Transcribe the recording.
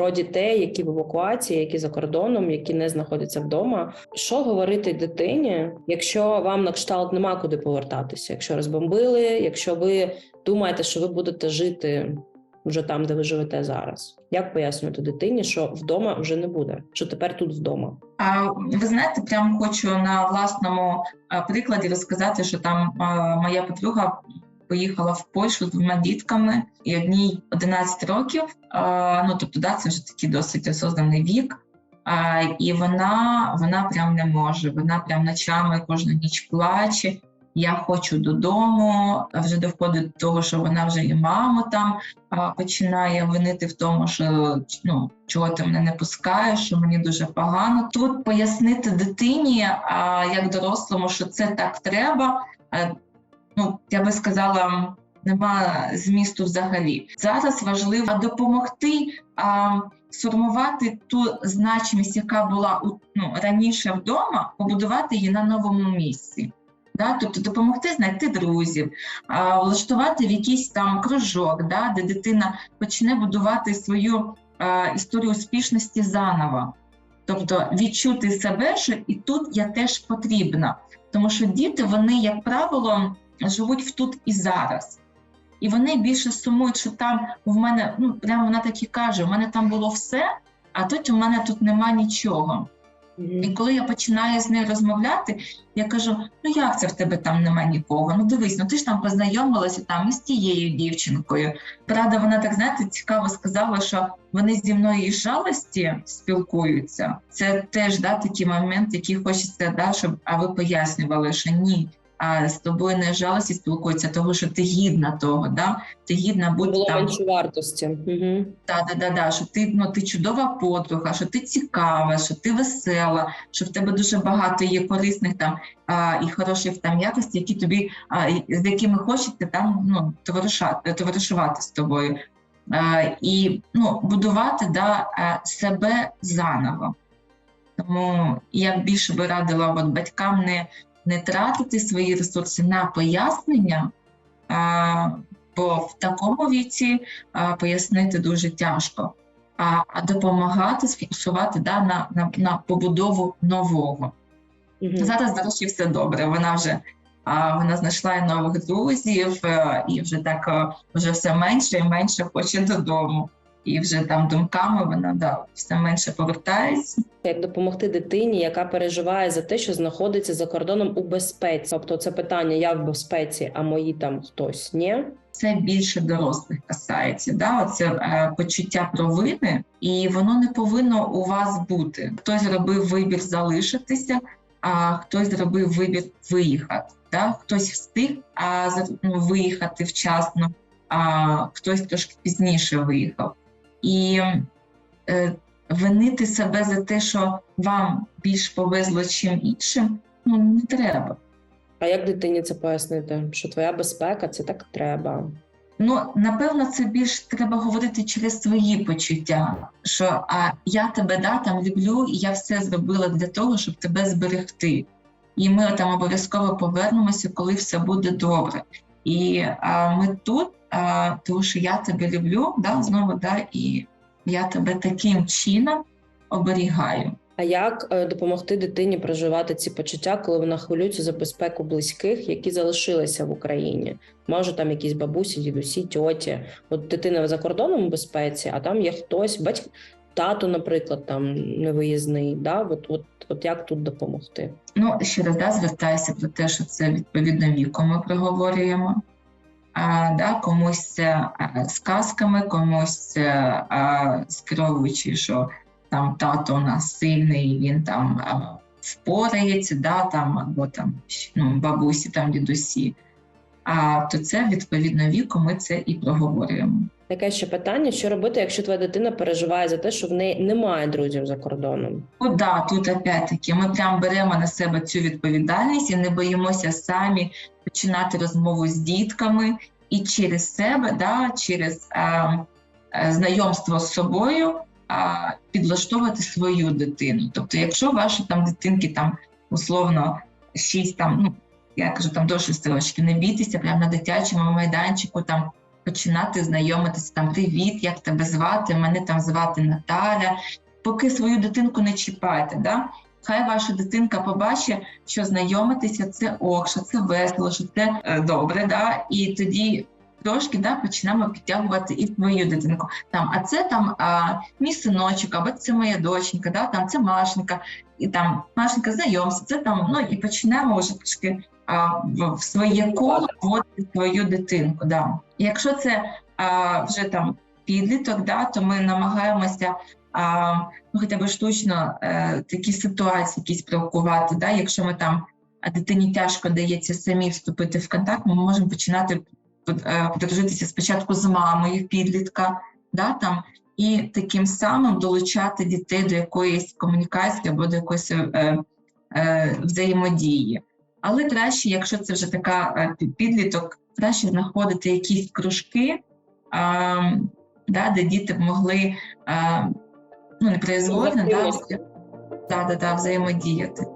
про дітей, які в евакуації, які за кордоном, які не знаходяться вдома. Що говорити дитині, якщо вам на кшталт нема куди повертатися? Якщо розбомбили, якщо ви думаєте, що ви будете жити вже там, де ви живете зараз? Як пояснювати дитині, що вдома вже не буде, що тепер тут вдома? А ви знаєте, прям хочу на власному прикладі розказати, що там а, моя подруга поїхала в Польщу з двома дітками, і одній 11 років. Ну тобто, да, це вже такий досить осознаний вік. І вона, вона прям не може. Вона прям ночами кожну ніч плаче. Я хочу додому. Вже доходить до того, що вона вже і маму там починає винити в тому, що ну чого ти мене не пускаєш, що мені дуже погано. Тут пояснити дитині, як дорослому, що це так треба. Ну я би сказала, нема змісту взагалі. Зараз важливо допомогти а, сформувати ту значимість, яка була ну раніше вдома, побудувати її на новому місці. Да, тобто допомогти знайти друзів, а, влаштувати в якийсь там кружок, да, де дитина почне будувати свою а, історію успішності заново. Тобто відчути себе, що і тут я теж потрібна. Тому що діти, вони, як правило, живуть в тут і зараз. І вони більше сумують, що там в мене, ну прямо вона так і каже: у мене там було все, а тут у мене тут нема нічого. І коли я починаю з нею розмовляти, я кажу: ну як це в тебе там немає нікого? Ну дивись, ну ти ж там познайомилася там із тією дівчинкою. Правда, вона так знаєте, цікаво сказала, що вони зі мною із жалості спілкуються. Це теж да, такий момент, який хочеться, да, щоб а ви пояснювали, що ні. З тобою не жалості спілкуються, того що ти гідна того, да? ти гідна бути Було там. менше вартості. Угу. Да, да, да, да, що ти ну ти чудова подруга, що ти цікава, що ти весела, що в тебе дуже багато є корисних там а, і хороших там якостей, які тобі а, з якими хочете там ну товаришати, товаришувати з тобою. А, і ну, будувати да, себе заново. Тому я б більше би радила от, батькам не, не тратити свої ресурси на пояснення, бо в такому віці пояснити дуже тяжко, а, допомагати сфокусувати да, на, на, на побудову нового. Угу. Зараз, до речі, все добре. Вона вже а, вона знайшла і нових друзів, е, і вже так е, вже все менше і менше хоче додому. І вже там думками вона да, все менше повертається. Як допомогти дитині, яка переживає за те, що знаходиться за кордоном у безпеці? Тобто, це питання: я в безпеці, а мої там хтось ні. Це більше дорослих касається. Да? Оце е, почуття провини, і воно не повинно у вас бути. Хтось зробив вибір залишитися, а хтось зробив вибір виїхати. Да? Хтось встиг а, ну, виїхати вчасно, а хтось трошки пізніше виїхав. І е, винити себе за те, що вам більш повезло, чим іншим, ну не треба. А як дитині це пояснити? Що твоя безпека це так треба? Ну, напевно, це більш треба говорити через свої почуття. Що а я тебе да, там люблю, і я все зробила для того, щоб тебе зберегти. І ми там обов'язково повернемося, коли все буде добре. І а, ми тут, а, тому що я тебе люблю, да, знову да, і я тебе таким чином оберігаю. А як е, допомогти дитині проживати ці почуття, коли вона хвилюється за безпеку близьких, які залишилися в Україні? Може, там якісь бабусі, дідусі, тьоті. От дитина за кордоном у безпеці, а там є хтось, батько, тато, наприклад, там невиїзний. Да? От, от, от як тут допомогти? Ну, ще раз да, звертаюся про те, що це відповідно віком ми проговорюємо. Да, комусь а, сказками, комусь а, скеровуючи, що там тато у нас сильний, він там а, впорається, да, там, або там ну, бабусі, там дідусі. А то це відповідно віку ми це і проговорюємо. Таке ще питання: що робити, якщо твоя дитина переживає за те, що в неї немає друзів за кордоном? Ну да, тут опять-таки ми прям беремо на себе цю відповідальність і не боїмося самі починати розмову з дітками і через себе, да, через е, е, знайомство з собою е, підлаштовувати свою дитину. Тобто, якщо ваші там дитинки там условно 6 там, ну я кажу там до 6 років, не бійтеся, прямо на дитячому майданчику там починати знайомитися там Привіт, як тебе звати? Мене там звати Наталя. Поки свою дитинку не чіпайте, да? Хай ваша дитинка побачить, що знайомитися це ок, що це весело, що це е, добре. Да? І тоді трошки да, почнемо підтягувати і свою дитинку. Там, а це там а, мій синочок, або це моя доченька, да? там це Машенька, і там Машенька знайомся, це там, ну і почнемо вже трошки а, в, в своє коло вводити свою дитинку. Да. Якщо це а, вже там підліток, да, то ми намагаємося а, ну, хоча б штучно е, такі ситуації якісь провокувати. Да? Якщо ми там а дитині тяжко дається самі вступити в контакт, ми можемо починати е, подружитися спочатку з мамою підлітка, да, там, і таким самим долучати дітей до якоїсь комунікації або до якоїсь е, е, взаємодії. Але краще, якщо це вже така е, підліток, краще знаходити якісь кружки, а, да, де діти могли а, ну, не произвольно, да, да, да, да, взаємодіяти.